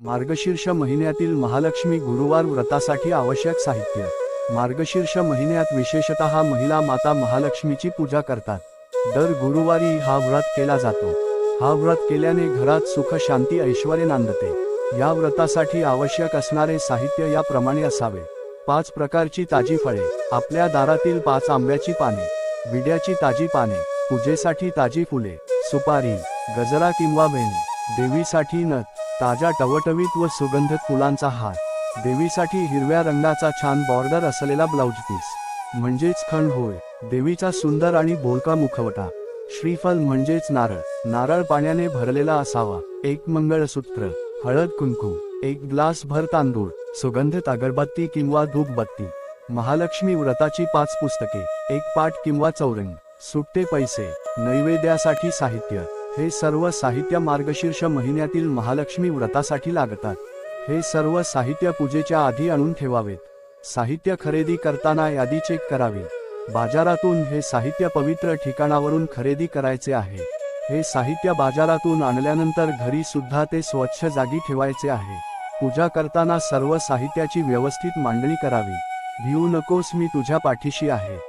मार्गशीर्ष महिन्यातील महालक्ष्मी गुरुवार व्रतासाठी आवश्यक साहित्य. मार्गशीर्ष महिन्यात विशेषतः महिला माता महालक्ष्मीची पूजा करतात. दर गुरुवारी हा व्रत केला जातो. हा व्रत केल्याने घरात सुख शांती ऐश्वर्य नांदते. या व्रतासाठी आवश्यक असणारे साहित्य याप्रमाणे असावे. पाच प्रकारची ताजी फळे. आपल्या दारातील पाच आंब्याची पाने. विड्याची ताजी पाने. पूजेसाठी ताजी फुले. सुपारी. गजरा किंवा वेणी. देवीसाठी नथ. ताज्या टवटवीत व सुगंधित फुलांचा हार. देवीसाठी हिरव्या रंगाचा छान बॉर्डर असलेला ब्लाउज पीस म्हणजेच खण होय. देवीचा सुंदर आणि बोलका मुखवटा. श्रीफल म्हणजेच नारळ. नारळ पाण्याने भरलेला असावा. एक मंगळसूत्र. हळद कुंकू. एक ग्लास भर तांदूळ. सुगंधित अगरबत्ती किंवा धूपबत्ती. महालक्ष्मी व्रताची पाच पुस्तके. एक पाठ किंवा चौरंग. सुट्टे पैसे. नैवेद्यासाठी साहित्य. हे सर्व साहित्य मार्गशीर्ष महिन्यातील महालक्ष्मी व्रतासाठी लागतात. हे सर्व साहित्य पूजेच्या आधी आणून ठेवावेत. साहित्य खरेदी करताना यादी चेक करावी. बाजारातून हे साहित्य पवित्र ठिकाणावरून खरेदी करायचे आहे. हे साहित्य बाजारातून आणल्यानंतर घरी सुद्धा ते स्वच्छ जागी ठेवायचे आहे. पूजा करताना सर्व साहित्याची व्यवस्थित मांडणी करावी. भिऊ नकोस मी तुझ्या पाठीशी आहे.